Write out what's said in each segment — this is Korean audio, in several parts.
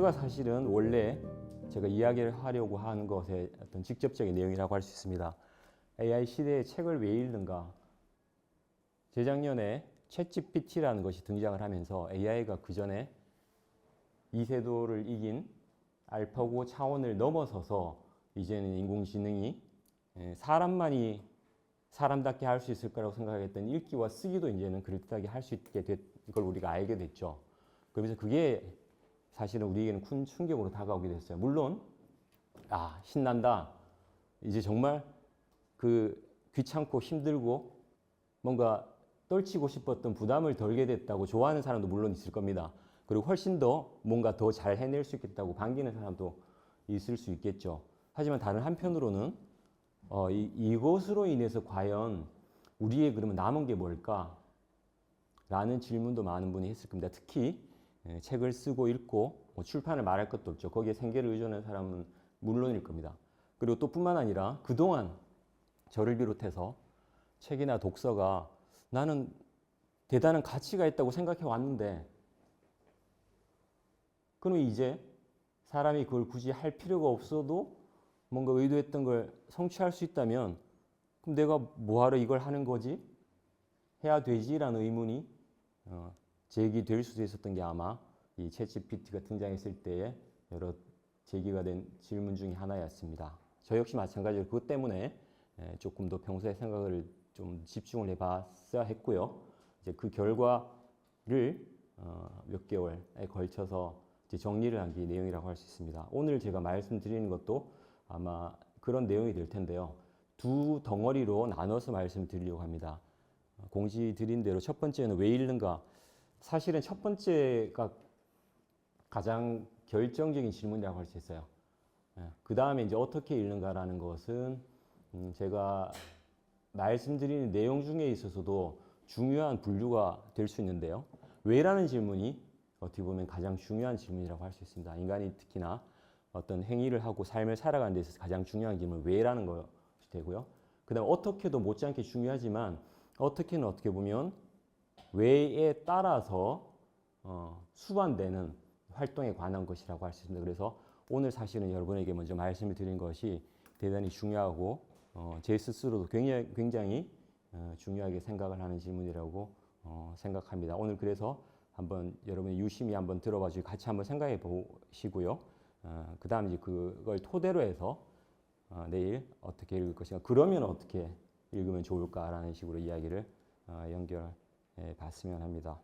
주제가 사실은 원래 제가 이야기를 하려고 하는 것의 어떤 직접적인 내용이라고 할 수 있습니다. AI 시대의 책을 왜 읽는가? 재작년에 챗GPT라는 것이 등장을 하면서 AI가 그 전에 이세도를 이긴 알파고 차원을 넘어서서 이제는 인공지능이 예, 사람만이 사람답게 할 수 있을 거라고 생각했던 읽기와 쓰기도 이제는 그럴듯하게 할 수 있게 된 걸 우리가 알게 됐죠. 그러면서 그게 사실은 우리에게는 큰 충격으로 다가오게 됐어요. 물론 아 신난다. 이제 정말 그 귀찮고 힘들고 뭔가 떨치고 싶었던 부담을 덜게 됐다고 좋아하는 사람도 물론 있을 겁니다. 그리고 훨씬 더 뭔가 더 잘 해낼 수 있겠다고 반기는 사람도 있을 수 있겠죠. 하지만 다른 한편으로는 어, 이, 이것으로 인해서 과연 우리의 그러면 남은 게 뭘까? 라는 질문도 많은 분이 했을 겁니다. 특히 예, 책을 쓰고 읽고 뭐 출판을 말할 것도 없죠. 거기에 생계를 의존하는 사람은 물론일 겁니다. 그리고 또 뿐만 아니라 그동안 저를 비롯해서 책이나 독서가 나는 대단한 가치가 있다고 생각해 왔는데 그러면 이제 사람이 그걸 굳이 할 필요가 없어도 뭔가 의도했던 걸 성취할 수 있다면 그럼 내가 뭐하러 이걸 하는 거지? 해야 되지라는 의문이 어, 제기될 수도 있었던 게 아마 이 챗GPT가 등장했을 때의 여러 제기가 된 질문 중에 하나였습니다. 저 역시 마찬가지로 그것 때문에 에, 조금 더 평소에 생각을 좀 집중을 해봤어야 했고요. 이제 그 결과를 어, 몇 개월에 걸쳐서 정리를 한 게 내용이라고 할 수 있습니다. 오늘 제가 말씀드리는 것도 아마 그런 내용이 될 텐데요. 두 덩어리로 나눠서 말씀드리려고 합니다. 어, 공지 드린 대로 첫 번째는 왜 읽는가? 사실은 첫 번째가 가장 결정적인 질문이라고 할 수 있어요. 그 다음에 이제 어떻게 읽는가라는 것은 음, 제가 말씀드리는 내용 중에 있어서도 중요한 분류가 될 수 있는데요. 왜라는 질문이 어떻게 보면 가장 중요한 질문이라고 할 수 있습니다. 인간이 특히나 어떤 행위를 하고 삶을 살아가는 데 있어서 가장 중요한 질문은 왜라는 것이 되고요. 그 다음에 어떻게도 못지않게 중요하지만 어떻게는 어떻게 보면 왜에 따라서 어, 수반되는 활동에 관한 것이라고 할 수 있습니다. 그래서 오늘 사실은 여러분에게 먼저 말씀을 드린 것이 대단히 중요하고 어, 제 스스로도 굉장히, 굉장히 어, 중요하게 생각을 하는 질문이라고 어, 생각합니다. 오늘 그래서 한번 여러분이 유심히 한번 들어봐 주시고 같이 한번 생각해 보시고요. 어, 그 다음 이제 그걸 토대로 해서 어, 내일 어떻게 읽을 것인가, 그러면 어떻게 읽으면 좋을까라는 식으로 이야기를 어, 연결해 봤으면 합니다.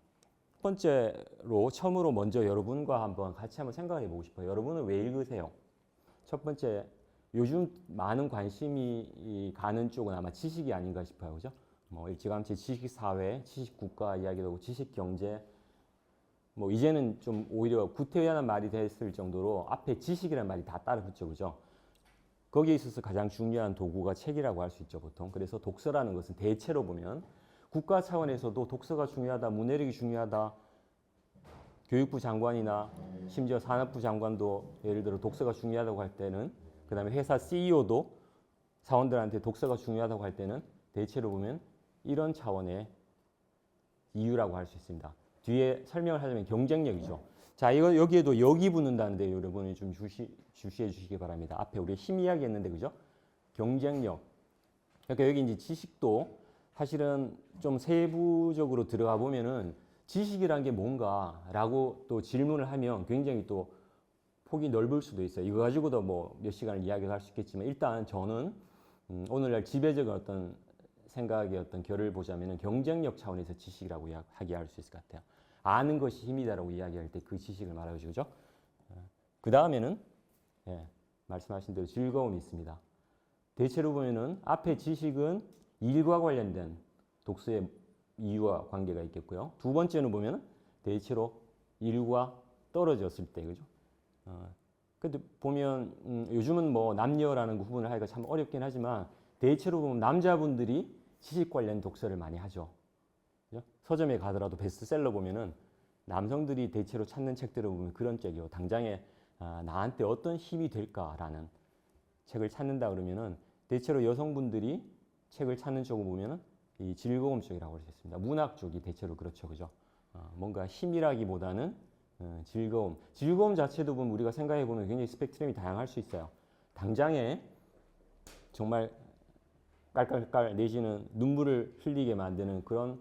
첫 번째로 처음으로 먼저 여러분과 한번 같이 한번 생각해 보고 싶어요. 여러분은 왜 읽으세요? 첫 번째, 요즘 많은 관심이 가는 쪽은 아마 지식이 아닌가 싶어요. 그죠? 뭐 일찌감치 지식 사회, 지식 국가 이야기도 하고 지식 경제 뭐 이제는 좀 오히려 구태의연한 말이 됐을 정도로 앞에 지식이라는 말이 다 따라 붙죠. 그죠? 거기에 있어서 가장 중요한 도구가 책이라고 할 수 있죠, 보통. 그래서 독서라는 것은 대체로 보면 국가 차원에서도 독서가 중요하다, 문해력이 중요하다, 교육부 장관이나 심지어 산업부 장관도 예를 들어 독서가 중요하다고 할 때는 그 다음에 회사 CEO도 사원들한테 독서가 중요하다고 할 때는 대체로 보면 이런 차원의 이유라고 할 수 있습니다. 뒤에 설명을 하자면 경쟁력이죠. 자, 이거 여기에도 여기 붙는다는데 여러분이 좀 주시, 주시해 주시기 바랍니다. 앞에 우리 힘 이야기 했는데, 그죠? 경쟁력. 그러니까 여기 이제 지식도 사실은 좀 세부적으로 들어가 보면은 지식이란 게 뭔가라고 또 질문을 하면 굉장히 또 폭이 넓을 수도 있어요. 이거 가지고도 뭐 몇 시간을 이야기할 수 있겠지만 일단 저는 음, 오늘날 지배적인 어떤 생각의 어떤 결을 보자면은 경쟁력 차원에서 지식이라고 이야기할 수 있을 것 같아요. 아는 것이 힘이다라고 이야기할 때 그 지식을 말하죠, 그죠? 그 다음에는 예, 말씀하신 대로 즐거움이 있습니다. 대체로 보면은 앞에 지식은 일과 관련된 독서의 이유와 관계가 있겠고요. 두 번째는 보면 대체로 일과 떨어졌을 때, 그죠? 어, 근데 보면 음, 요즘은 뭐 남녀라는 구분을 하기가 참 어렵긴 하지만 대체로 보면 남자분들이 지식 관련 독서를 많이 하죠. 그죠? 서점에 가더라도 베스트셀러 보면은 남성들이 대체로 찾는 책들을 보면 그런 책이요. 당장에 아, 나한테 어떤 힘이 될까라는 책을 찾는다 그러면은 대체로 여성분들이 책을 찾는 쪽을 보면은 이 즐거움 쪽이라고 있습니다. 문학 쪽이 대체로 그렇죠, 그죠? 어, 뭔가 힘이라기보다는 어, 즐거움. 즐거움 자체도 보면 우리가 생각해 보면 굉장히 스펙트럼이 다양할 수 있어요. 당장에 정말 깔깔깔 내지는 눈물을 흘리게 만드는 그런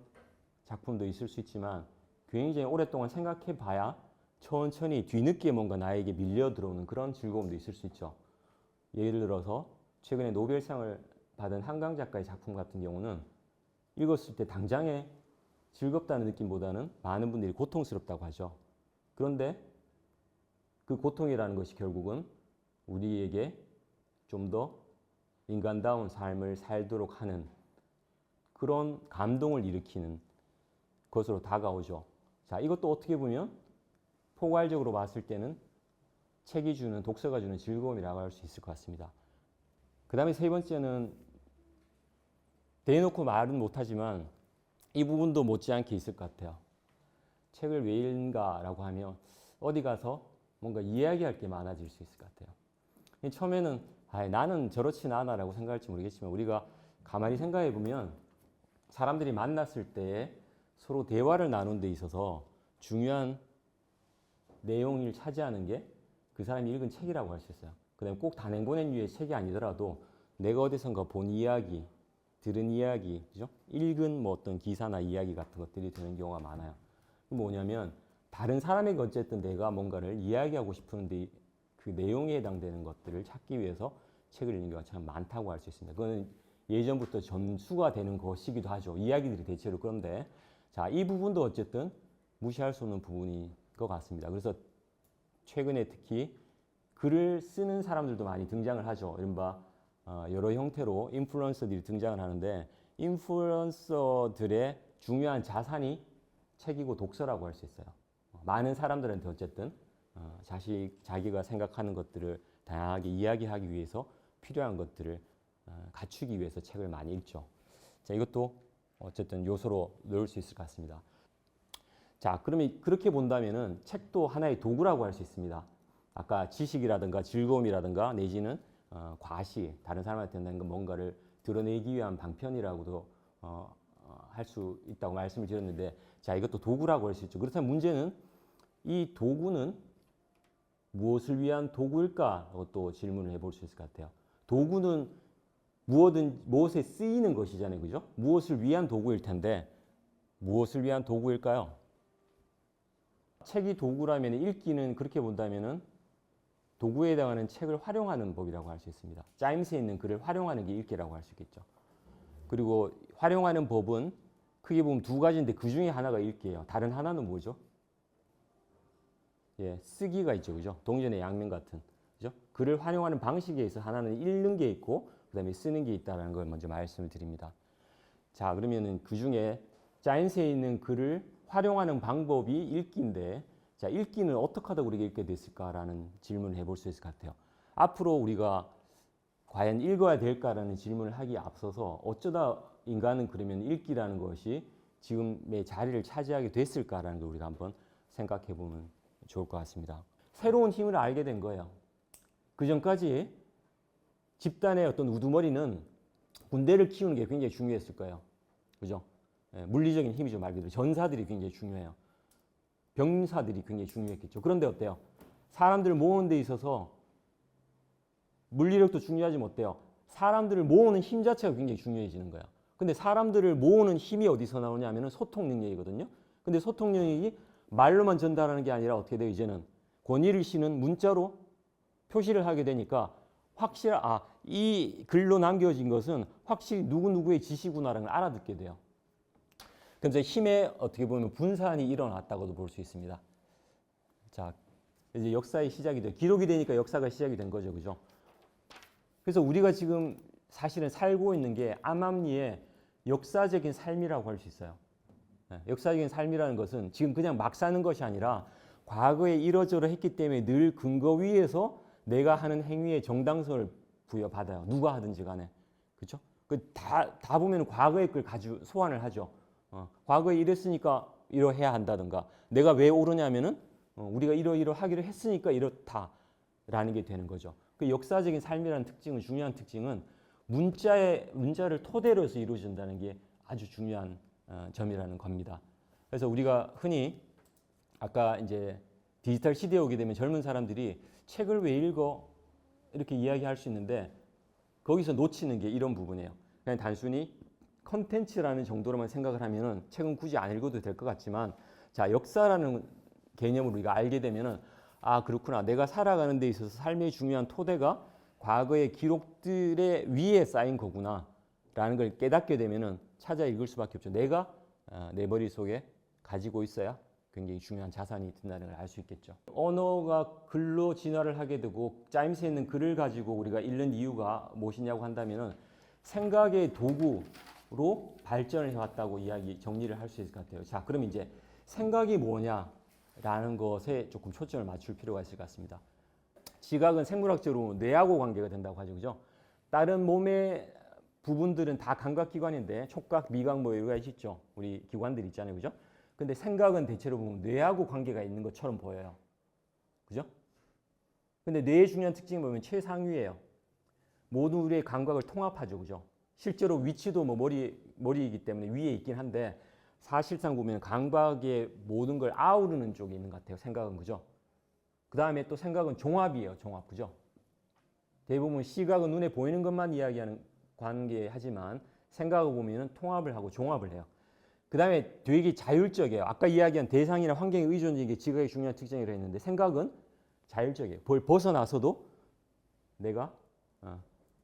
작품도 있을 수 있지만 굉장히 오랫동안 생각해 봐야 천천히 뒤늦게 뭔가 나에게 밀려 들어오는 그런 즐거움도 있을 수 있죠. 예를 들어서 최근에 노벨상을 받은 한강 작가의 작품 같은 경우는 읽었을 때 당장에 즐겁다는 느낌보다는 많은 분들이 고통스럽다고 하죠. 그런데 그 고통이라는 것이 결국은 우리에게 좀 더 인간다운 삶을 살도록 하는 그런 감동을 일으키는 것으로 다가오죠. 자, 이것도 어떻게 보면 포괄적으로 봤을 때는 책이 주는 독서가 주는 즐거움이라고 할 수 있을 것 같습니다. 그 다음에 세 번째는 대놓고 말은 못하지만 이 부분도 못지않게 있을 것 같아요. 책을 왜 읽는가라고 하면 어디 가서 뭔가 이야기할 게 많아질 수 있을 것 같아요. 처음에는 아, 나는 저렇진 않아라고 생각할지 모르겠지만 우리가 가만히 생각해 보면 사람들이 만났을 때 서로 대화를 나눈 데 있어서 중요한 내용을 차지하는 게 그 사람이 읽은 책이라고 할 수 있어요. 그다음에 꼭 단행본의 유의 책이 아니더라도 내가 어디선가 본 이야기, 들은 이야기, 그죠? 읽은 뭐 어떤 기사나 이야기 같은 것들이 되는 경우가 많아요. 뭐냐면 다른 사람에게 어쨌든 내가 뭔가를 이야기하고 싶은데 그 내용에 해당되는 것들을 찾기 위해서 책을 읽는 경우가 참 많다고 할 수 있습니다. 그거는 예전부터 전수가 되는 것이기도 하죠. 이야기들이 대체로 그런데 자, 이 부분도 어쨌든 무시할 수 없는 부분인 것 같습니다. 그래서 최근에 특히 글을 쓰는 사람들도 많이 등장을 하죠. 이른바 어, 여러 형태로 인플루언서들이 등장을 하는데 인플루언서들의 중요한 자산이 책이고 독서라고 할 수 있어요. 많은 사람들한테 어쨌든 어, 자식 자기가 생각하는 것들을 다양하게 이야기하기 위해서 필요한 것들을 어, 갖추기 위해서 책을 많이 읽죠. 자, 이것도 어쨌든 요소로 넣을 수 있을 것 같습니다. 자, 그러면 그렇게 본다면은 책도 하나의 도구라고 할 수 있습니다. 아까 지식이라든가 즐거움이라든가 내지는 어, 과시, 다른 사람한테 는 뭔가를 드러내기 위한 방편이라고도 어, 어, 할 수 있다고 말씀을 드렸는데, 자, 이것도 도구라고 할 수 있죠. 그렇다면 문제는 이 도구는 무엇을 위한 도구일까? 또 질문을 해볼 수 있을 것 같아요. 도구는 무엇은 무엇에 쓰이는 것이잖아요, 그죠? 무엇을 위한 도구일 텐데 무엇을 위한 도구일까요? 책이 도구라면 읽기는 그렇게 본다면은 도구에 해당하는 책을 활용하는 법이라고 할 수 있습니다. 짜임새에 있는 글을 활용하는 게 읽기라고 할 수 있겠죠. 그리고 활용하는 법은 크게 보면 두 가지인데 그 중에 하나가 읽기예요. 다른 하나는 뭐죠? 예, 쓰기가 있죠, 그죠? 동전의 양면 같은, 그죠? 글을 활용하는 방식에 있어 하나는 읽는 게 있고, 그다음에 쓰는 게 있다라는 걸 먼저 말씀을 드립니다. 자, 그러면은 그 중에 짜임새에 있는 글을 활용하는 방법이 읽기인데 자 읽기는 어떻게 하다 우리가 읽게 됐을까라는 질문을 해볼 수 있을 것 같아요. 앞으로 우리가 과연 읽어야 될까라는 질문을 하기에 앞서서 어쩌다 인간은 그러면 읽기라는 것이 지금의 자리를 차지하게 됐을까라는 걸 우리가 한번 생각해 보면 좋을 것 같습니다. 새로운 힘을 알게 된 거예요. 그 전까지 집단의 어떤 우두머리는 군대를 키우는 게 굉장히 중요했을 거예요. 그죠? 예, 물리적인 힘이죠 말 그대로 전사들이 굉장히 중요해요. 병사들이 굉장히 중요했겠죠. 그런데 어때요? 사람들을 모으는 데 있어서 물리력도 중요하지만 어때요? 사람들을 모으는 힘 자체가 굉장히 중요해지는 거야. 근데 사람들을 모으는 힘이 어디서 나오냐면은 소통 능력이거든요. 근데 소통 능력이 말로만 전달하는 게 아니라 어떻게 돼요? 이제는 권위를 씨는 문자로 표시를 하게 되니까 확실 아, 이 글로 남겨진 것은 확실히 누구누구의 지시구나라는 걸 알아듣게 돼요. 그래서 힘의 어떻게 보면 분산이 일어났다고도 볼 수 있습니다. 자, 이제 역사의 시작이 돼. 기록이 되니까 역사가 시작이 된 거죠. 그죠? 그래서 우리가 지금 사실은 살고 있는 게 암암리의 역사적인 삶이라고 할 수 있어요. 네, 역사적인 삶이라는 것은 지금 그냥 막 사는 것이 아니라 과거에 이러저러 했기 때문에 늘 근거 위에서 내가 하는 행위의 정당성을 부여받아요. 누가 하든지 간에. 그렇죠? 그 다 다 보면 과거의 걸 가지고 소환을 하죠. 어, 과거에 이랬으니까 이러해야 한다든가 내가 왜 오르냐면은 어, 우리가 이러이러 하기로 했으니까 이렇다라는 게 되는 거죠. 그 역사적인 삶이라는 특징은 중요한 특징은 문자의 문자를 토대로 해서 이루어진다는 게 아주 중요한 어, 점이라는 겁니다. 그래서 우리가 흔히 아까 이제 디지털 시대에 오게 되면 젊은 사람들이 책을 왜 읽어 이렇게 이야기할 수 있는데 거기서 놓치는 게 이런 부분이에요. 그냥 단순히 컨텐츠라는 정도로만 생각을 하면은 책은 굳이 안 읽어도 될 것 같지만 자 역사라는 개념으로 우리가 알게 되면은 아 그렇구나 내가 살아가는 데 있어서 삶의 중요한 토대가 과거의 기록들의 위에 쌓인 거구나라는 걸 깨닫게 되면은 찾아 읽을 수밖에 없죠. 내가 아, 내 머릿속에 가지고 있어야 굉장히 중요한 자산이 된다는 걸 알 수 있겠죠. 언어가 글로 진화를 하게 되고 짜임새 있는 글을 가지고 우리가 읽는 이유가 무엇이냐고 한다면은 생각의 도구 로 발전을 해왔다고 이야기 정리를 할 수 있을 것 같아요. 자, 그럼 이제 생각이 뭐냐라는 것에 조금 초점을 맞출 필요가 있을 것 같습니다. 지각은 생물학적으로 뇌하고 관계가 된다고 하죠, 그죠? 다른 몸의 부분들은 다 감각기관인데 촉각, 미각 뭐 여러 가지 있죠. 우리 기관들 있잖아요, 그죠? 근데 생각은 대체로 보면 뇌하고 관계가 있는 것처럼 보여요. 그죠? 근데 뇌의 중요한 특징이 보면 최상위예요. 모든 우리의 감각을 통합하죠. 그죠? 실제로 위치도 뭐 머리, 머리이기 때문에 위에 있긴 한데 사실상 보면 감각의 모든 걸 아우르는 쪽에 있는 것 같아요. 생각은 그죠? 그 다음에 또 생각은 종합이에요. 종합 그죠? 대부분 시각은 눈에 보이는 것만 이야기하는 관계하지만 생각을 보면은 통합을 하고 종합을 해요. 그 다음에 되게 자율적이에요. 아까 이야기한 대상이나 환경에 의존적인 게 지각의 중요한 특징이라고 했는데 생각은 자율적이에요. 뭘 벗어나서도 내가 어,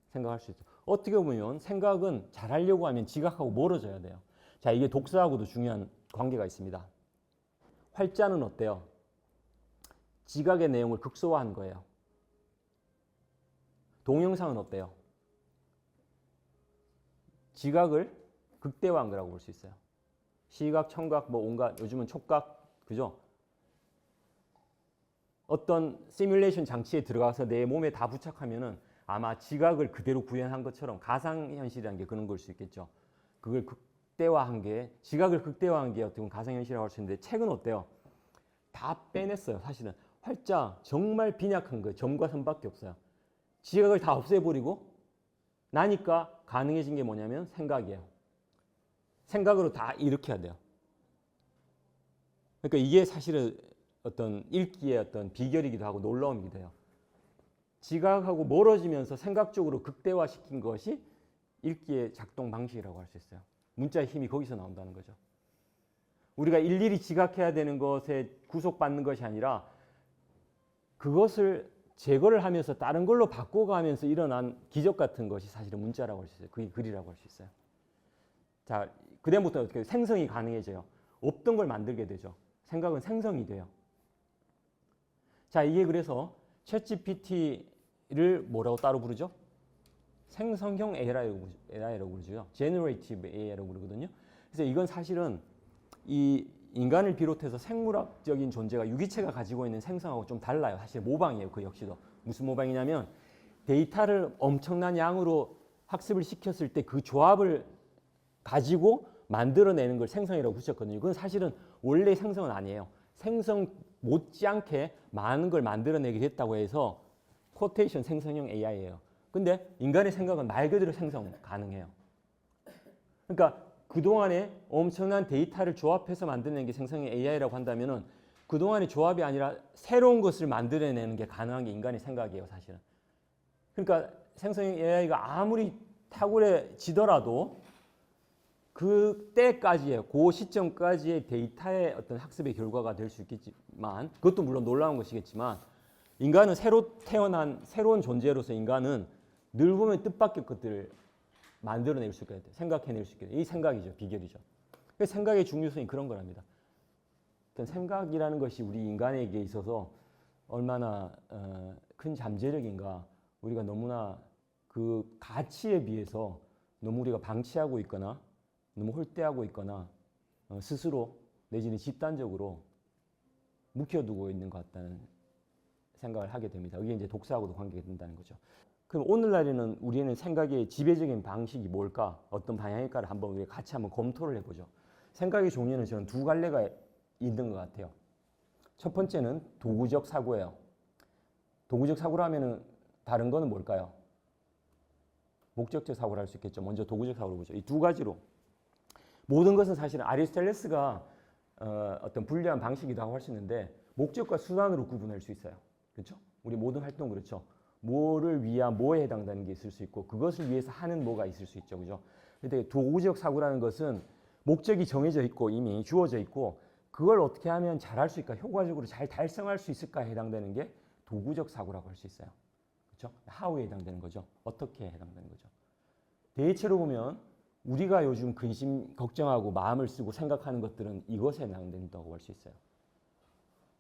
생각할 수 있어. 어떻게 보면 생각은 잘하려고 하면 지각하고 멀어져야 돼요. 자, 이게 독서하고도 중요한 관계가 있습니다. 활자는 어때요? 지각의 내용을 극소화한 거예요. 동영상은 어때요? 지각을 극대화한 거라고 볼 수 있어요. 시각, 청각, 뭐 온갖 요즘은 촉각, 그죠? 어떤 시뮬레이션 장치에 들어가서 내 몸에 다 부착하면은 아마 지각을 그대로 구현한 것처럼 가상 현실이라는 게 그런 걸 수 있겠죠. 그걸 극대화한 게 지각을 극대화한 게 어떻게 보면 가상 현실이라고 할 수 있는데 책은 어때요? 다 빼냈어요. 사실은 활자 정말 빈약한 거예요. 점과 선밖에 없어요. 지각을 다 없애버리고 나니까 가능해진 게 뭐냐면 생각이에요. 생각으로 다 일으켜야 돼요. 그러니까 이게 사실은 어떤 읽기의 어떤 비결이기도 하고 놀라움이기도 해요. 지각하고 멀어지면서 생각적으로 극대화시킨 것이 읽기의 작동 방식이라고 할 수 있어요. 문자의 힘이 거기서 나온다는 거죠. 우리가 일일이 지각해야 되는 것에 구속받는 것이 아니라 그것을 제거를 하면서 다른 걸로 바꿔가면서 일어난 기적 같은 것이 사실은 문자라고 할 수 있어요. 그게 글이라고 할 수 있어요. 자, 그다음부터 어떻게 생성이 가능해져요. 없던 걸 만들게 되죠. 생각은 생성이 돼요. 자, 이게 그래서 챗GPT 를 뭐라고 따로 부르죠? 생성형 AI라고, AI라고 부르죠. Generative AI라고 부르거든요. 그래서 이건 사실은 이 인간을 비롯해서 생물학적인 존재가 유기체가 가지고 있는 생성하고 좀 달라요. 사실 모방이에요. 그 역시도. 무슨 모방이냐면 데이터를 엄청난 양으로 학습을 시켰을 때 그 조합을 가지고 만들어내는 걸 생성이라고 붙였거든요. 그건 사실은 원래 생성은 아니에요. 생성 못지않게 많은 걸 만들어내게 됐다고 해서 코테이션 생성형 AI예요. 근데 인간의 생각은 말 그대로 생성 가능해요. 그러니까 그동안에 엄청난 데이터를 조합해서 만들어낸 게 생성형 AI라고 한다면은 그동안의 조합이 아니라 새로운 것을 만들어내는 게 가능한 게 인간의 생각이에요, 사실은. 그러니까 생성형 AI가 아무리 탁월해지더라도 그때까지의 그 시점까지의 데이터의 어떤 학습의 결과가 될 수 있겠지만 그것도 물론 놀라운 것이겠지만 인간은 새로 태어난 새로운 존재로서 인간은 늘 보면 뜻밖의 것들을 만들어낼 수 있게 돼 생각해낼 수 있게 돼. 이 생각이죠 비결이죠. 그 생각의 중요성이 그런 거랍니다. 생각이라는 것이 우리 인간에게 있어서 얼마나 어, 큰 잠재력인가 우리가 너무나 그 가치에 비해서 너무 우리가 방치하고 있거나 너무 홀대하고 있거나 어, 스스로 내지는 집단적으로 묵혀두고 있는 것 같다는 생각을 하게 됩니다. 이게 이제 독서하고도 관계가 된다는 거죠. 그럼 오늘날에는 우리는 생각의 지배적인 방식이 뭘까? 어떤 방향일까를 한번 우리 같이 한번 검토를 해보죠. 생각의 종류는 저는 두 갈래가 있는 것 같아요. 첫 번째는 도구적 사고예요. 도구적 사고라 하면은 다른 거는 뭘까요? 목적적 사고를 할 수 있겠죠. 먼저 도구적 사고를 보죠. 이 두 가지로 모든 것은 사실은 아리스텔레스가 어, 어떤 불리한 방식이라고 할 수 있는데 목적과 수단으로 구분할 수 있어요. 그렇죠? 우리 모든 활동 그렇죠. 뭐를 위한 뭐에 해당되는 게 있을 수 있고 그것을 위해서 하는 뭐가 있을 수 있죠. 그죠? 근데 도구적 사고라는 것은 목적이 정해져 있고 이미 주어져 있고 그걸 어떻게 하면 잘할 수 있을까, 효과적으로 잘 달성할 수 있을까에 해당되는 게 도구적 사고라고 할 수 있어요. 그렇죠? how에 해당되는 거죠. 어떻게 해당되는 거죠. 대체로 보면 우리가 요즘 근심 걱정하고 마음을 쓰고 생각하는 것들은 이것에 해당된다고 할 수 있어요.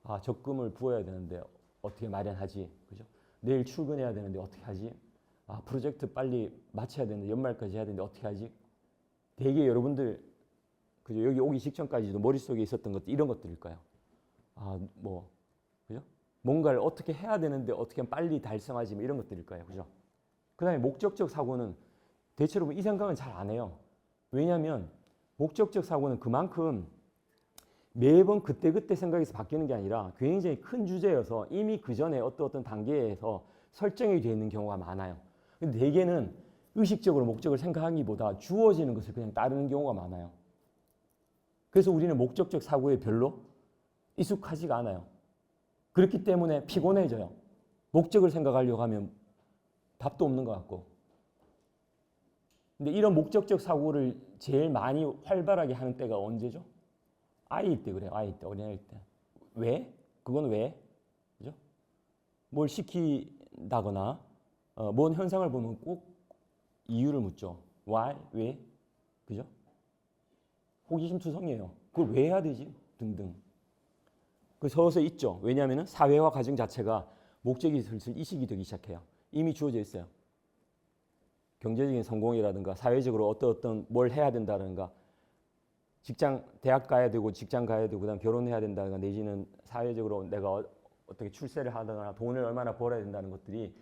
아, 적금을 부어야 되는데 어떻게 마련하지? 그죠? 내일 출근해야 되는데 어떻게 하지? 아, 프로젝트 빨리 마쳐야 되는데 연말까지 해야 되는데 어떻게 하지? 대개 여러분들 그죠? 여기 오기 직전까지도 머릿속에 있었던 것들 이런 것들일까요? 아, 뭐 그죠? 뭔가를 어떻게 해야 되는데 어떻게 빨리 달성하지 뭐 이런 것들일까요? 그죠? 그다음에 목적적 사고는 대체로 뭐이 생각은 잘 안 해요. 왜냐하면 목적적 사고는 그만큼 매번 그때그때 생각에서 바뀌는 게 아니라 굉장히 큰 주제여서 이미 그 전에 어떤 어떤 단계에서 설정이 되어 있는 경우가 많아요. 근데 대개는 의식적으로 목적을 생각하기보다 주어지는 것을 그냥 따르는 경우가 많아요. 그래서 우리는 목적적 사고에 별로 익숙하지가 않아요. 그렇기 때문에 피곤해져요. 목적을 생각하려고 하면 답도 없는 것 같고. 근데 이런 목적적 사고를 제일 많이 활발하게 하는 때가 언제죠? 아이일 때 그래요. 아이일 때, 어린아이일 때. 왜? 그건 왜? 그죠? 뭘 시킨다거나 어, 뭔 현상을 보면 꼭 이유를 묻죠. why? 왜? 그죠? 호기심 투성이에요. 그걸 왜 해야 되지? 등등. 그 서서 있죠. 왜냐하면 사회와 가정 자체가 목적이 슬슬 이식이 되기 시작해요. 이미 주어져 있어요. 경제적인 성공이라든가 사회적으로 어떤 어떤 뭘 해야 된다든가 직장 대학 가야 되고 직장 가야 되고 그다음 결혼해야 된다든가 내지는 사회적으로 내가 어- 어떻게 출세를 하거나 돈을 얼마나 벌어야 된다는 것들이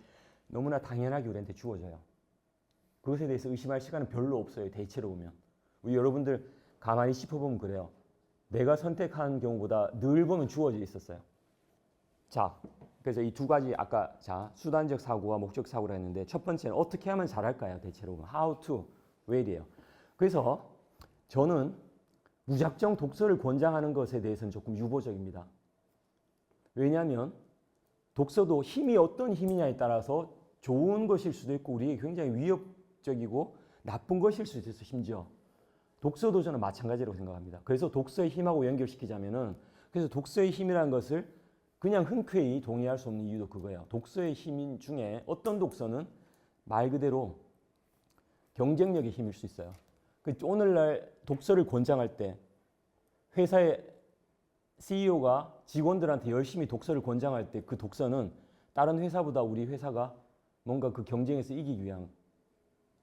너무나 당연하게 우리한테 주어져요. 그것에 대해서 의심할 시간은 별로 없어요. 대체로 보면 우리 여러분들 가만히 짚어보면 그래요. 내가 선택한 경우보다 늘 보면 주어져 있었어요. 자, 그래서 이 두 가지 아까 자 수단적 사고와 목적 사고라 했는데 첫 번째는 어떻게 하면 잘할까요? 대체로 how to, where이에요. 그래서 저는 무작정 독서를 권장하는 것에 대해서는 조금 유보적입니다. 왜냐하면 독서도 힘이 어떤 힘이냐에 따라서 좋은 것일 수도 있고 우리에게 굉장히 위협적이고 나쁜 것일 수도 있어요. 심지어 독서도 저는 마찬가지라고 생각합니다. 그래서 독서의 힘하고 연결시키자면은 그래서 독서의 힘이라는 것을 그냥 흔쾌히 동의할 수 없는 이유도 그거예요. 독서의 힘 중에 어떤 독서는 말 그대로 경쟁력의 힘일 수 있어요. 그 오늘날 독서를 권장할 때 회사의 CEO가 직원들한테 열심히 독서를 권장할 때 그 독서는 다른 회사보다 우리 회사가 뭔가 그 경쟁에서 이기기 위한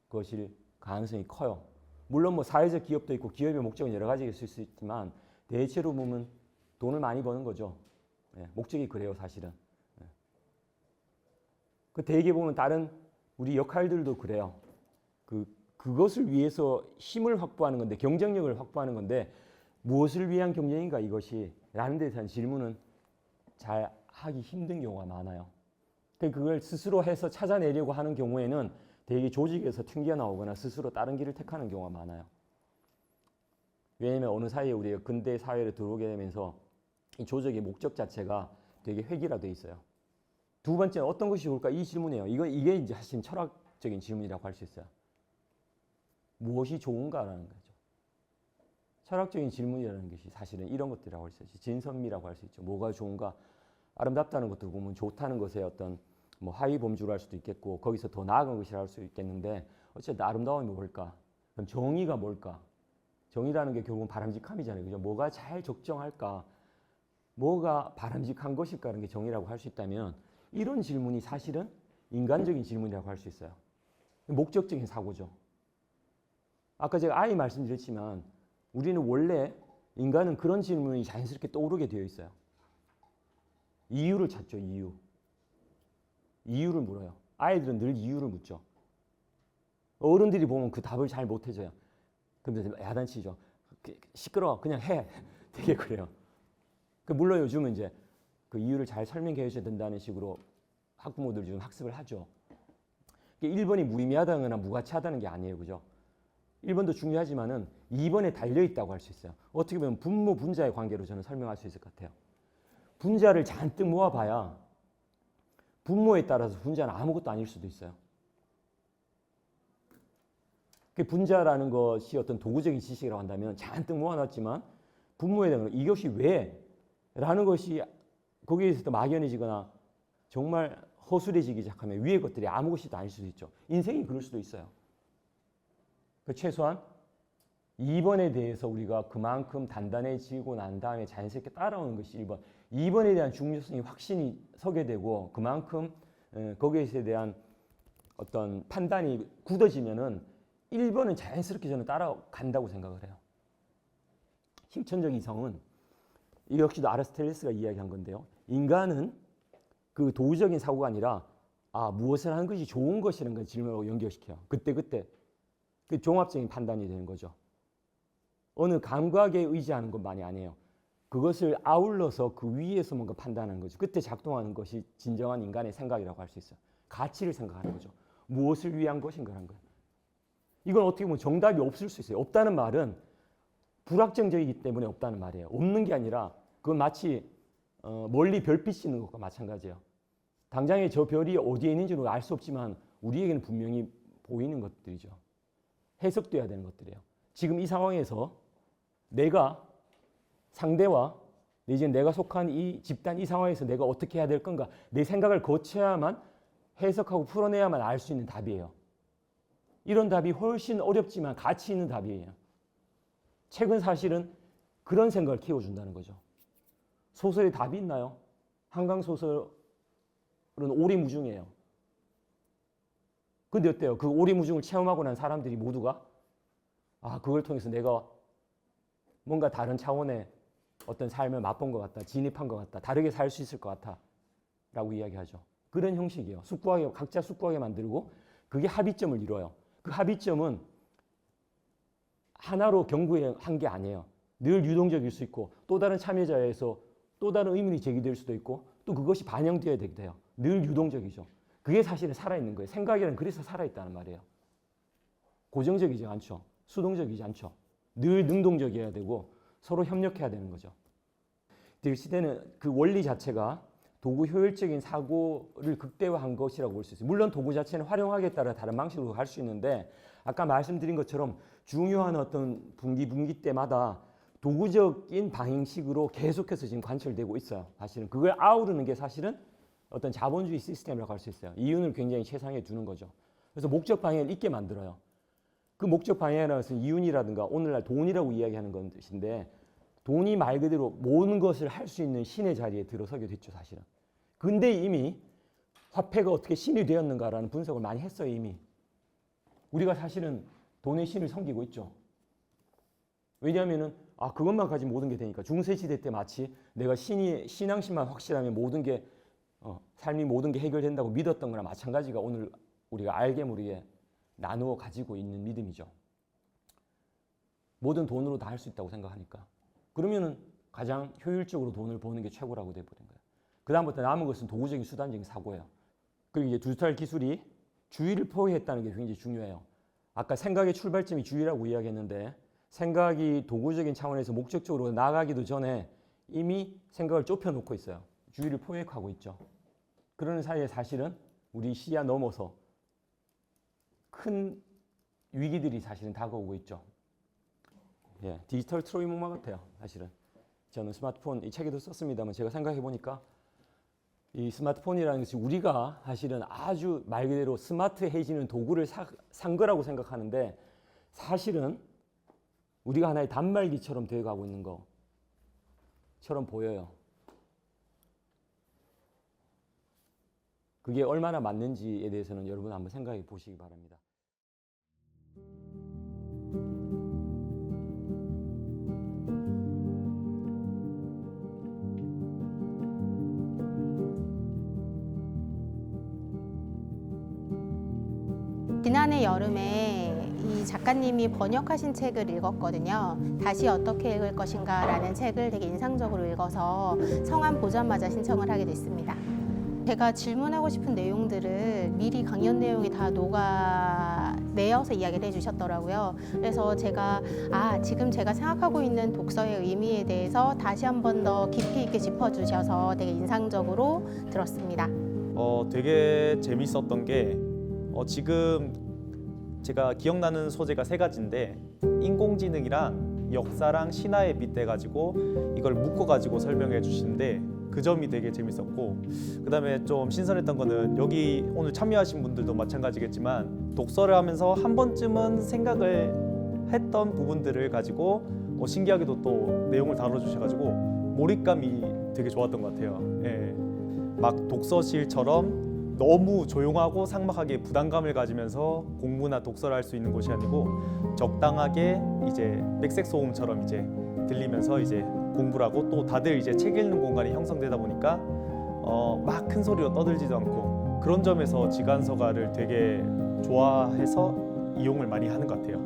것일 가능성이 커요. 물론 뭐 사회적 기업도 있고 기업의 목적은 여러 가지가 있을 수 있지만 대체로 보면 돈을 많이 버는 거죠. 예, 목적이 그래요, 사실은. 예. 그 대개 보면 다른 우리 역할들도 그래요. 그 그것을 위해서 힘을 확보하는 건데 경쟁력을 확보하는 건데 무엇을 위한 경쟁인가 이것이 라는 데 대한 질문은 잘 하기 힘든 경우가 많아요. 그 그걸 스스로 해서 찾아내려고 하는 경우에는 대개 조직에서 튕겨나오거나 스스로 다른 길을 택하는 경우가 많아요. 왜냐하면 어느 사이에 우리가 근대 사회로 들어오게 되면서 이 조직의 목적 자체가 되게 획일화돼 있어요. 두 번째는 어떤 것이 좋을까 이 질문이에요. 이거 이게 이제 사실 철학적인 질문이라고 할 수 있어요. 무엇이 좋은가라는 거죠. 철학적인 질문이라는 것이 사실은 이런 것들이라고 할 수 있죠. 진선미라고 할 수 있죠. 뭐가 좋은가? 아름답다는 것도 보면 좋다는 것에 어떤 뭐 하위 범주로 할 수도 있겠고 거기서 더 나아간 것이라 할 수 있겠는데 어쨌든 아름다움이 뭘까? 그럼 정의가 뭘까? 정의라는 게 결국은 바람직함이잖아요. 그죠? 뭐가 잘 적정할까? 뭐가 바람직한 것일까라는 게 정의라고 할 수 있다면 이런 질문이 사실은 인간적인 질문이라고 할 수 있어요. 목적적인 사고죠. 아까 제가 아이 말씀드렸지만 우리는 원래 인간은 그런 질문이 자연스럽게 떠오르게 되어 있어요. 이유를 찾죠, 이유. 이유를 물어요. 아이들은 늘 이유를 묻죠. 어른들이 보면 그 답을 잘 못 해줘요. 그러면 야단치죠. 그, 시끄러워, 그냥 해. 되게 그래요. 그 물론 요즘은 이제 그 이유를 잘 설명해 주셔야 된다는 식으로 학부모들 좀 학습을 하죠. 1번이 무의미하다거나 무가치하다는 게 아니에요. 그죠? 1번도 중요하지만은 2번에 달려 있다고 할 수 있어요. 어떻게 보면 분모 분자의 관계로 저는 설명할 수 있을 것 같아요. 분자를 잔뜩 모아봐야 분모에 따라서 분자는 아무것도 아닐 수도 있어요. 그 분자라는 것이 어떤 도구적인 지식이라고 한다면 잔뜩 모아놨지만 분모에 대한 이것이 왜? 라는 것이 거기에서 막연해지거나 정말 허술해지기 시작하면 위의 것들이 아무것도 아닐 수도 있죠. 인생이 그럴 수도 있어요. 그 최소한 2번에 대해서 우리가 그만큼 단단해지고 난 다음에 자연스럽게 따라오는 것이 1번. 2번에 대한 중요성이 확신이 서게 되고 그만큼 에, 거기에 대한 어떤 판단이 굳어지면은 1번은 자연스럽게 저는 따라간다고 생각을 해요. 실천적 이성은 이 역시도 아르스텔레스가 이야기한 건데요. 인간은 그 도구적인 사고가 아니라 아 무엇을 하는 것이 좋은 것이라는 걸 질문하고 연결시켜요. 그때 그때 그 종합적인 판단이 되는 거죠. 어느 감각에 의지하는 것만이 아니에요. 그것을 아울러서 그 위에서 뭔가 판단하는 거죠. 그때 작동하는 것이 진정한 인간의 생각이라고 할 수 있어요. 가치를 생각하는 거죠. 무엇을 위한 것인가라는 거예요. 이건 어떻게 보면 정답이 없을 수 있어요. 없다는 말은 불확정적이기 때문에 없다는 말이에요. 없는 게 아니라 그건 마치 어, 멀리 별빛이 있는 것과 마찬가지예요. 당장에 저 별이 어디에 있는지는 알 수 없지만 우리에게는 분명히 보이는 것들이죠. 해석돼야 되는 것들이에요. 지금 이 상황에서 내가 상대와 이제 내가 속한 이 집단 이 상황에서 내가 어떻게 해야 될 건가 내 생각을 거쳐야만 해석하고 풀어내야만 알 수 있는 답이에요. 이런 답이 훨씬 어렵지만 가치 있는 답이에요. 책은 사실은 그런 생각을 키워준다는 거죠. 소설에 답이 있나요? 한강 소설은 오리무중이에요. 근데 어때요? 그 오리무중을 체험하고 난 사람들이 모두가 아 그걸 통해서 내가 뭔가 다른 차원의 어떤 삶을 맛본 것 같다, 진입한 것 같다, 다르게 살 수 있을 것 같다 라고 이야기하죠. 그런 형식이에요. 숙고하게 각자 숙고하게 만들고 그게 합의점을 이뤄요. 그 합의점은 하나로 경구한 게 아니에요. 늘 유동적일 수 있고 또 다른 참여자에서 또 다른 의문이 제기될 수도 있고 또 그것이 반영되어야 되기도 해요. 늘 유동적이죠. 그게 사실은 살아있는 거예요. 생각이란 그래서 살아있다는 말이에요. 고정적이지 않죠. 수동적이지 않죠. 늘 능동적이어야 되고 서로 협력해야 되는 거죠. 이 시대는 그 원리 자체가 도구 효율적인 사고를 극대화한 것이라고 볼 수 있어요. 물론 도구 자체는 활용하기에 따라 다른 방식으로 갈 수 있는데 아까 말씀드린 것처럼 중요한 어떤 분기 분기 때마다 도구적인 방식으로 계속해서 지금 관철되고 있어요. 사실은 그걸 아우르는 게 사실은 어떤 자본주의 시스템이라고 할 수 있어요. 이윤을 굉장히 최상에 두는 거죠. 그래서 목적 방향을 있게 만들어요. 그 목적 방향이라는 것은 이윤이라든가 오늘날 돈이라고 이야기하는 것인데 돈이 말 그대로 모든 것을 할 수 있는 신의 자리에 들어서게 됐죠, 사실은. 근데 이미 화폐가 어떻게 신이 되었는가라는 분석을 많이 했어요, 이미. 우리가 사실은 돈의 신을 섬기고 있죠. 왜냐하면은 아 그것만 가지고 모든 게 되니까 중세 시대 때 마치 내가 신이 신앙심만 확실하면 모든 게 어, 삶이 모든 게 해결된다고 믿었던 거나 마찬가지가 오늘 우리가 알게 모르게 나누어 가지고 있는 믿음이죠. 모든 돈으로 다 할 수 있다고 생각하니까. 그러면은 가장 효율적으로 돈을 버는 게 최고라고 돼버린 거예요. 그 다음부터 남은 것은 도구적인 수단적인 사고예요. 그리고 이제 디지털 기술이 주의를 포기했다는 게 굉장히 중요해요. 아까 생각의 출발점이 주의라고 이야기했는데 생각이 도구적인 차원에서 목적적으로 나가기도 전에 이미 생각을 좁혀놓고 있어요. 주의를 포획하고 있죠. 그러는 사이에 사실은 우리 시야 넘어서 큰 위기들이 사실은 다가오고 있죠. 예, 디지털 트로이모마 같아요. 사실은 저는 스마트폰 이 책에도 썼습니다만 제가 생각해 보니까 이 스마트폰이라는 것이 우리가 사실은 아주 말 그대로 스마트해지는 도구를 사, 산 거라고 생각하는데 사실은 우리가 하나의 단말기처럼 되어가고 있는 것처럼 보여요. 그게 얼마나 맞는지에 대해서는 여러분 한번 생각해 보시기 바랍니다. 지난해 여름에 이 작가님이 번역하신 책을 읽었거든요. 다시 어떻게 읽을 것인가라는 책을 되게 인상적으로 읽어서 성함 보자마자 신청을 하게 됐습니다. 제가 질문하고 싶은 내용들을 미리 강연 내용에 다 녹아 내어서 이야기를 해주셨더라고요. 그래서 제가 아 지금 제가 생각하고 있는 독서의 의미에 대해서 다시 한 번 더 깊이 있게 짚어주셔서 되게 인상적으로 들었습니다. 어, 되게 재밌었던 게 어, 지금 제가 기억나는 소재가 세 가지인데 인공지능이랑 역사랑 신화에 빗대 가지고 이걸 묶어 가지고 설명해 주시는데 그 점이 되게 재밌었고 그다음에 좀 신선했던 거는 여기 오늘 참여하신 분들도 마찬가지겠지만 독서를 하면서 한 번쯤은 생각을 했던 부분들을 가지고 어, 신기하게도 또 내용을 다뤄 주셔 가지고 몰입감이 되게 좋았던 것 같아요. 예. 막 독서실처럼 너무 조용하고 삭막하게 부담감을 가지면서 공부나 독서를 할 수 있는 곳이 아니고 적당하게 이제 백색 소음처럼 이제 들리면서 이제 공부를 하고 또 다들 이제 책 읽는 공간이 형성되다 보니까 어, 막 큰 소리로 떠들지도 않고 그런 점에서 지간서가를 되게 좋아해서 이용을 많이 하는 것 같아요.